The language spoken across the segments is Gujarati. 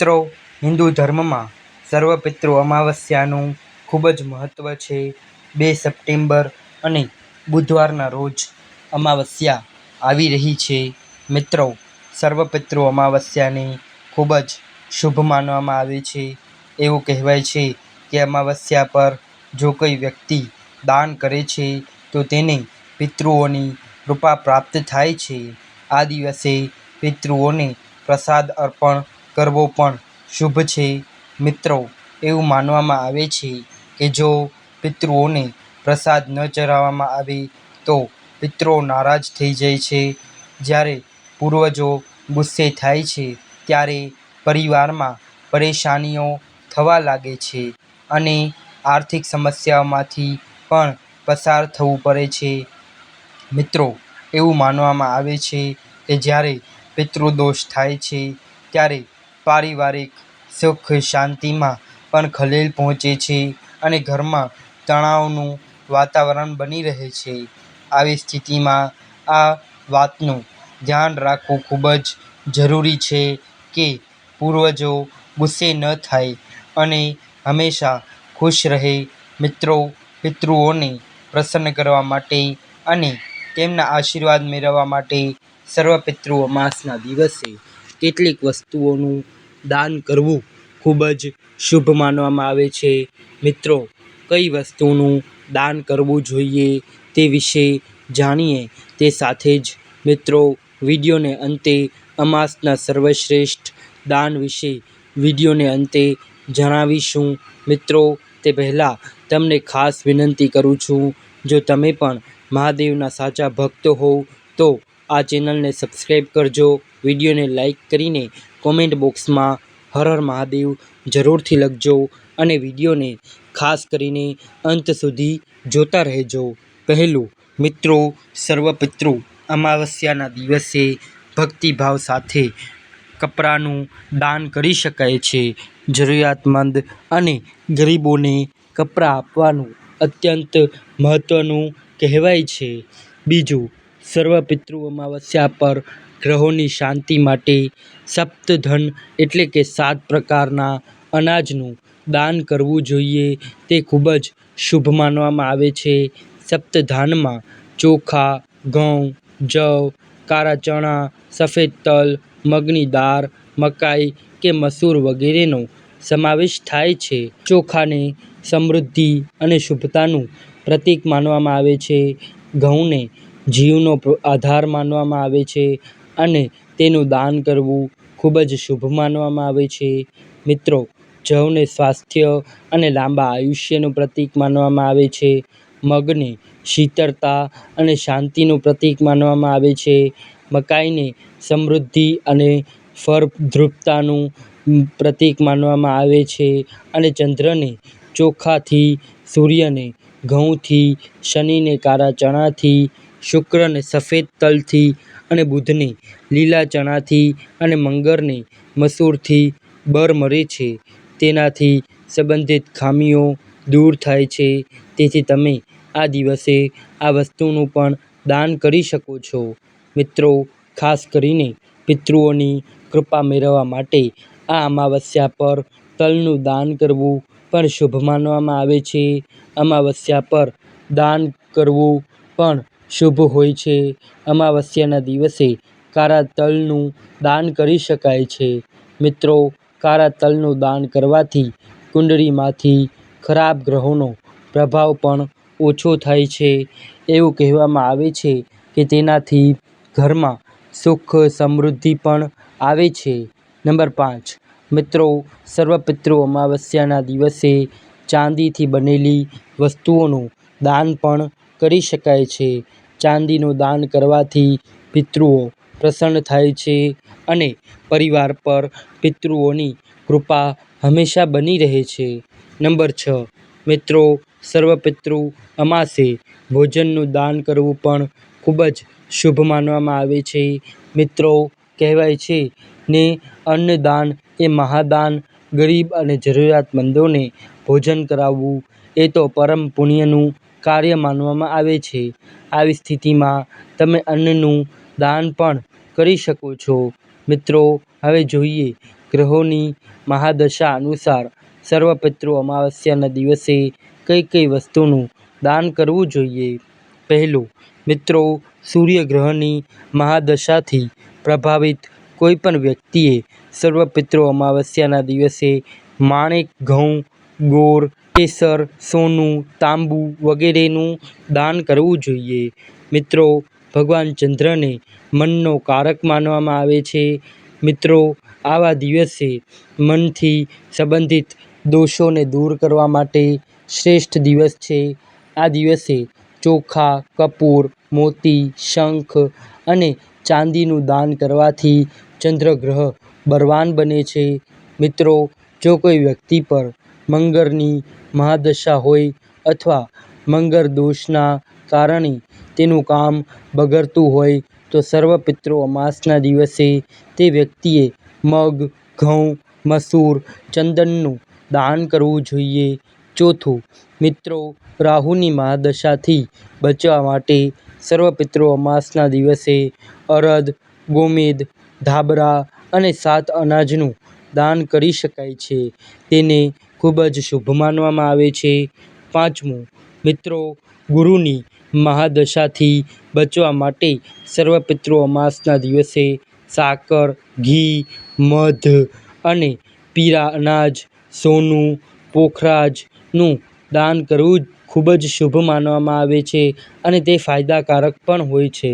મિત્રો, હિન્દુ ધર્મમાં સર્વપિતૃ અમાવસ્યાનું ખૂબ જ મહત્ત્વ છે. બે સપ્ટેમ્બર અને બુધવારના રોજ અમાવસ્યા આવી રહી છે. મિત્રો સર્વપિતૃ અમાવસ્યાને ખૂબ જ શુભ માનવામાં આવે છે. એવું કહેવાય છે કે અમાવસ્યા પર જો કોઈ વ્યક્તિ દાન કરે છે, તો તેને પિતૃઓની કૃપા પ્રાપ્ત થાય છે. આ દિવસે પિતૃઓને પ્રસાદ અર્પણ કરવો પણ શુભ છે. મિત્રો, એવું માનવામાં આવે છે કે જો પિતૃઓને પ્રસાદ ન ચઢાવવામાં આવે તો પિતૃઓ નારાજ થઈ જાય છે. જ્યારે પૂર્વજો ગુસ્સે થાય છે, ત્યારે પરિવારમાં પરેશાનીઓ થવા લાગે છે અને આર્થિક સમસ્યાઓમાંથી પણ પસાર થવું પડે છે. મિત્રો, એવું માનવામાં આવે છે કે જ્યારે પિતૃદોષ થાય છે, ત્યારે પારિવારિક સુખ શાંતિમાં પણ ખલેલ પહોંચે છે અને ઘરમાં તણાવનું વાતાવરણ બની રહે છે. આવી સ્થિતિમાં આ વાતનું ધ્યાન રાખવું ખૂબ જ જરૂરી છે કે પૂર્વજો ગુસ્સે ન થાય અને હંમેશા ખુશ રહે મિત્રો, પિતૃઓને પ્રસન્ન કરવા માટે અને તેમના આશીર્વાદ મેળવવા માટે સર્વ પિતૃઓ અમાસના દિવસે કેટલીક વસ્તુઓનું દાન કરવું ખૂબ જ શુભ માનવામાં આવે છે. મિત્રો, કઈ વસ્તુનું દાન કરવું જોઈએ તે વિશે જાણીએ તે સાથે જ મિત્રો, વિડીયોને અંતે અમાસના સર્વશ્રેષ્ઠ દાન વિશે વિડીયોને અંતે જણાવીશું. મિત્રો, તે પહેલાં તમને ખાસ વિનંતી કરું છું, જો તમે પણ મહાદેવના સાચા ભક્ત હોવ તો આ ચેનલને સબસ્ક્રાઈબ કરજો, વિડીયોને લાઈક કરીને કોમેન્ટ બોક્સમાં હર હર મહાદેવ જરૂરથી લખજો અને વિડીયોને ખાસ કરીને અંત સુધી જોતા રહેજો. પહેલું, મિત્રો, સર્વપિતૃ અમાવસ્યાના દિવસે ભક્તિભાવ સાથે કપડાનું દાન કરી શકાય છે. જરૂરિયાતમંદ અને ગરીબોને કપડાં આપવાનું અત્યંત મહત્ત્વનું કહેવાય છે. બીજું, સર્વપિતૃ અમાવસ્યા પર ગ્રહોની શાંતિ માટે સપ્તધન એટલે કે સાત પ્રકારના અનાજનું દાન કરવું જોઈએ. તે ખૂબ જ શુભ માનવામાં આવે છે. સપ્તધાનમાં ચોખા, ઘઉં, જવ, કાળા ચણા, સફેદ તલ, મગની દાળ, મકાઈ કે મસૂર વગેરેનો સમાવેશ થાય છે. ચોખાને સમૃદ્ધિ અને શુભતાનું પ્રતીક માનવામાં આવે છે. ઘઉંને જીવનો આધાર માનવામાં આવે છે. અને તેનું દાન કરવું ખૂબ જ શુભ માનવામાં આવે છે. મિત્રો, જવને સ્વાસ્થ્ય અને લાંબા આયુષ્યનું પ્રતીક માનવામાં આવે છે. મગને શીતળતા અને શાંતિનું પ્રતીક માનવામાં આવે છે. મકાઈને સમૃદ્ધિ અને ફળદ્રુપતાનું પ્રતીક માનવામાં આવે છે અને ચંદ્રને ચોખાથી સૂર્યને ઘઉંથી, શનિને કાળા ચણાથી, શુક્રને સફેદ તલથી અને બુધને લીલા ચણાથી અને મંગળને મસૂરથી બર મળે છે. તેનાથી સંબંધિત ખામીઓ દૂર થાય છે. તેથી તમે આ દિવસે આ વસ્તુનું પણ દાન કરી શકો છો. મિત્રો, ખાસ કરીને પિતૃઓની કૃપા મેળવવા માટે આ અમાવસ્યા પર તલનું દાન કરવું પણ શુભ માનવામાં આવે છે. અમાવસ્યા પર દાન કરવું પણ શુભ હોય છે. અમાવસ્યાના દિવસે કાળા તલનું દાન કરી શકાય છે. મિત્રો કાળા તલનું દાન કરવાથી કુંડળીમાંથી ખરાબ ગ્રહોનો પ્રભાવ પણ ઓછો થાય છે. એવું કહેવામાં આવે છે કે તેનાથી ઘરમાં સુખ સમૃદ્ધિ પણ આવે છે. નંબર પાંચ. મિત્રો, સર્વપિતૃ અમાવસ્યાના દિવસે ચાંદીથી બનેલી વસ્તુઓનું દાન પણ કરી શકાય છે. ચાંદીનું દાન કરવાથી પિતૃઓ પ્રસન્ન થાય છે અને પરિવાર પર પિતૃઓની કૃપા હંમેશા બની રહે છે. નંબર છ. મિત્રો, સર્વપિતૃ અમાસે ભોજનનું દાન કરવું પણ ખૂબ જ શુભ માનવામાં આવે છે. મિત્રો, કહેવાય છે ને, અન્નદાન એ મહાદાન, ગરીબ અને જરૂરિયાતમંદોને ભોજન કરાવવું, એ તો પરમ પુણ્યનું કાર્ય માનવામાં આવે છે. આવી સ્થિતિમાં તમે અન્નનું દાન પણ કરી શકો છો. મિત્રો, હવે જોઈએ ગ્રહોની મહાદશા અનુસાર સર્વપિતૃ અમાવસ્યાના દિવસે કઈ કઈ વસ્તુનું દાન કરવું જોઈએ. પહેલું, મિત્રો, સૂર્ય ગ્રહની મહાદશાથી પ્રભાવિત કોઈ પણ વ્યક્તિએ સર્વપિતૃ અમાવસ્યાના દિવસે માણેક, ઘઉં ગોળ કેસર, સોનું, તાંબુ વગેરેનું દાન કરવું જોઈએ. મિત્રો, ભગવાન ચંદ્રને મનનો કારક માનવામાં આવે છે. મિત્રો, આવા દિવસે મનથી સંબંધિત દોષોને દૂર કરવા માટે શ્રેષ્ઠ દિવસ છે. આ દિવસે ચોખા, કપૂર, મોતી, શંખ અને ચાંદીનું દાન કરવાથી ચંદ્રગ્રહ બળવાન બને છે. મિત્રો, જો કોઈ વ્યક્તિ પર મંગળની મહાદશા હોય અથવા મંગળ દોષના કારણે તેનું કામ બગડતું હોય, તો સર્વપિતૃ અમાસના દિવસે તે વ્યક્તિએ મગ, ઘઉં, મસૂર, ચંદનનું દાન કરવું જોઈએ. ચોથું, મિત્રો, રાહુની મહાદશાથી બચવા માટે સર્વપિતૃ અમાસના દિવસે અરદ, ગોમેદ, ધાબરા અને સાત અનાજનું દાન કરી શકાય છે. તેને ખૂબ જ શુભ માનવામાં આવે છે. પાંચમું, મિત્રો, ગુરુની મહાદશાથી બચવા માટે સર્વપિતૃ અમાસના દિવસે સાકર, ઘી, મધ અને પીળા અનાજ, સોનું, પોખરાજનું દાન કરવું ખૂબ જ શુભ માનવામાં આવે છે અને તે ફાયદાકારક પણ હોય છે.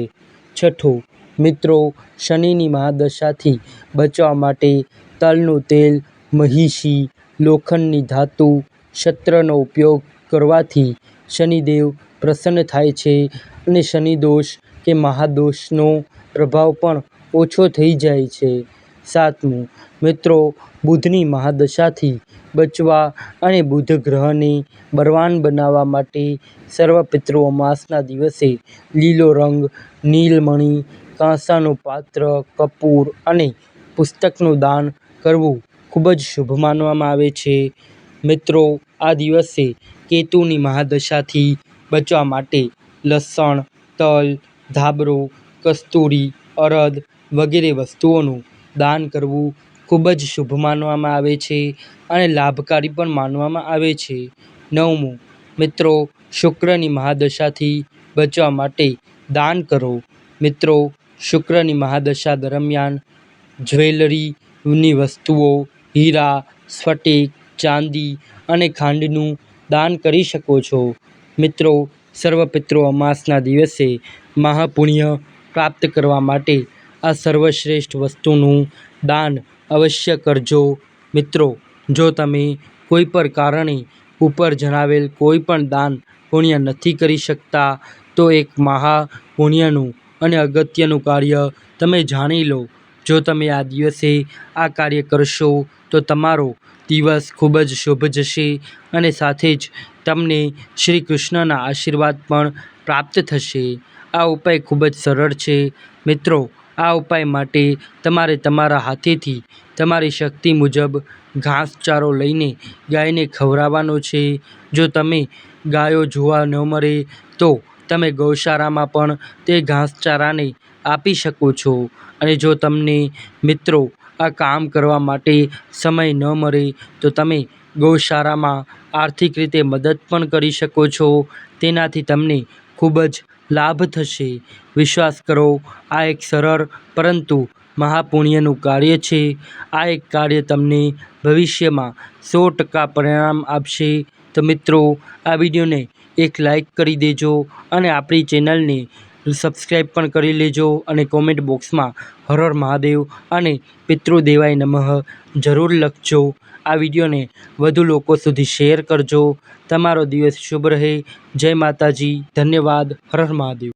છઠ્ઠું, મિત્રો, શનિની મહાદશાથી બચવા માટે તલનું તેલ, મહીશી લોખંડની ધાતુ ક્ષત્રનો ઉપયોગ કરવાથી શનિદેવ પ્રસન્ન થાય છે અને શનિદોષ કે મહાદોષનો પ્રભાવ પણ ઓછો થઈ જાય છે. સાતમું, મિત્રો, બુધની મહાદશાથી બચવા અને બુધ ગ્રહને બળવાન બનાવવા માટે સર્વપિતૃ અમાસના દિવસે લીલો રંગ, નીલમણિ, કાંસાનું પાત્ર, કપૂર અને પુસ્તકનું દાન કરવું. ખૂબ જ શુભ માનવામાં આવે છે. મિત્રો, આ દિવસે કેતુની મહાદશાથી બચવા માટે લસણ, તલ, ધાબરો, કસ્તુરી, અરદ વગેરે વસ્તુઓનું દાન કરવું ખૂબ જ શુભ માનવામાં આવે છે અને લાભકારી પણ માનવામાં આવે છે. નવમું, મિત્રો, શુક્રની મહાદશાથી બચવા માટે દાન કરો. મિત્રો, શુક્રની મહાદશા દરમિયાન જ્વેલરીની વસ્તુઓ હીરા, સ્ફટિક, ચાંદી અને ખાંડનું દાન કરી શકો છો. મિત્રો સર્વપિતૃ અમાસના દિવસે મહાપુણ્ય પ્રાપ્ત કરવા માટે આ સર્વશ્રેષ્ઠ વસ્તુનું દાન અવશ્ય કરજો. મિત્રો, જો તમે કોઈ પણ કારણે ઉપર જણાવેલ કોઈ પણ દાન પુણ્ય નથી કરી શકતા, તો એક મહા પુણ્યનું અને અગત્યનું કાર્ય તમે જાણી લો. જો તમે આ દિવસે આ કાર્ય કરશો, તો તમારો દિવસ ખૂબ જ શુભ જશે અને સાથે જ તમને શ્રી કૃષ્ણના આશીર્વાદ પણ પ્રાપ્ત થશે. આ ઉપાય ખૂબ જ સરળ છે. મિત્રો, આ ઉપાય માટે તમારે તમારા હાથેથી તમારી શક્તિ મુજબ ઘાસચારો લઈને ગાયને ખવડાવવાનો છે. જો તમે ગાયો જોવા ન મળે તો તમે ગૌશાળામાં પણ તે ઘાસચારાને આપી શકો છો. અને જો તમને મિત્રો આ કામ કરવા માટે સમય ન મળે, તો તમે ગૌશાળામાં આર્થિક રીતે મદદ પણ કરી શકો છો. તેનાથી તમને ખૂબ જ લાભ થશે. વિશ્વાસ કરો, આ એક સરળ પરંતુ મહાપુણ્યનું કાર્ય છે. આ એક કાર્ય તમને ભવિષ્યમાં સો ટકા પરિણામ આપશે. તો મિત્રો, આ વિડીયોને એક લાઈક કરી દેજો અને આપણી ચેનલને સબસ્ક્રાઈબ પણ કરી લેજો અને કોમેન્ટ બોક્સમાં હર હર મહાદેવ અને પિતૃદેવાય નમઃ જરૂર લખજો. આ વિડીયોને વધુ લોકો સુધી શેર કરજો. તમારો દિવસ શુભ રહે. જય માતાજી. ધન્યવાદ. હર હર મહાદેવ.